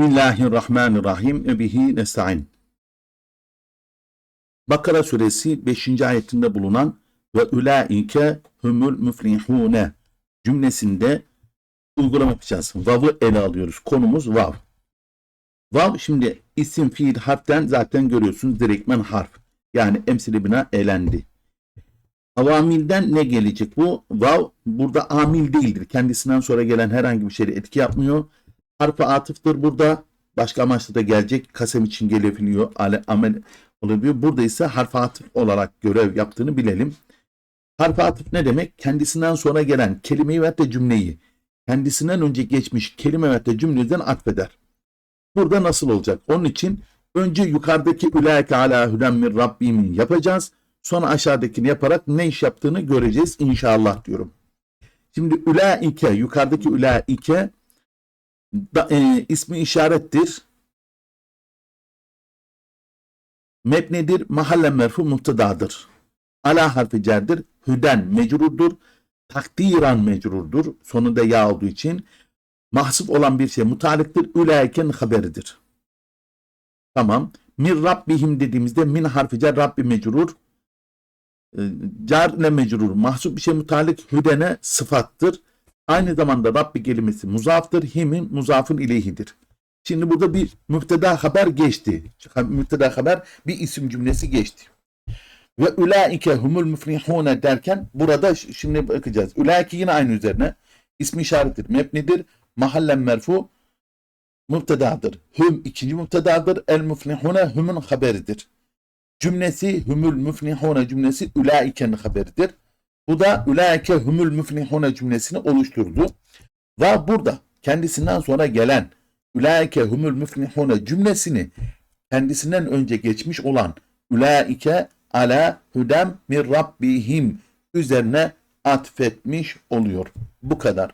Bismillahirrahmanirrahim. Ve bihi nesta'in. Bakara suresi 5. ayetinde bulunan ve ulaike humul müflihune cümlesinde uygulama yapacağız. Vav'ı ele alıyoruz. Konumuz vav. Vav şimdi isim, fiil, harften zaten görüyorsunuz direktmen harf. Yani emsili bina elendi. Avamilden ne gelecek bu? Vav burada amil değildir. Kendisinden sonra gelen herhangi bir şeyle etki yapmıyor. Harfi atıftır burada. Başka amaçla da gelecek. Kasem için gelebiliyor. Ale, amel olabiliyor. Burada ise harfi atıf olarak görev yaptığını bilelim. Harfi atıf ne demek? Kendisinden sonra gelen kelimeyi ve cümleyi kendisinden önce geçmiş kelime ve de cümleden atfeder. Burada nasıl olacak? Onun için önce yukarıdaki ulaike ala huden min rabbimin yapacağız. Sonra aşağıdakini yaparak ne iş yaptığını göreceğiz inşallah diyorum. Şimdi ulaike yukarıdaki ulaike da, e, ismi işarettir. Mebnedir, mahalle merfu muhtedadır. Ala harfi cerdir, hüden mecrurdur, takdiran mecrurdur. Sonunda ya olduğu için mahsup olan bir şey mutaliktir. Ülâiken haberidir. Tamam. Min Rabbihim dediğimizde min harfi cer Rabbi mecrur. E, Car ile mecrur. Mahsup bir şey mutalik hüdene sıfattır. Aynı zamanda Rabbi kelimesi muzaftır. Himin muzafın ileyhidir. Şimdi burada bir müpteda haber geçti. Müpteda haber bir isim cümlesi geçti. Ve ulaike humul müflihune derken burada şimdi bakacağız. Ulaike yine aynı üzerine. İsmi işarettir. Mebnidir. Mahallen merfu müptedadır. Hüm ikinci müptedadır. El müflihune hümün haberidir. Cümlesi humul müflihune cümlesi ulaike'nin haberidir. Bu da ulaike humul müflihune cümlesini oluşturdu. Ve burada kendisinden sonra gelen ulaike humul müflihune cümlesini kendisinden önce geçmiş olan ulaike ala hudem min rabbihim üzerine atfetmiş oluyor. Bu kadar.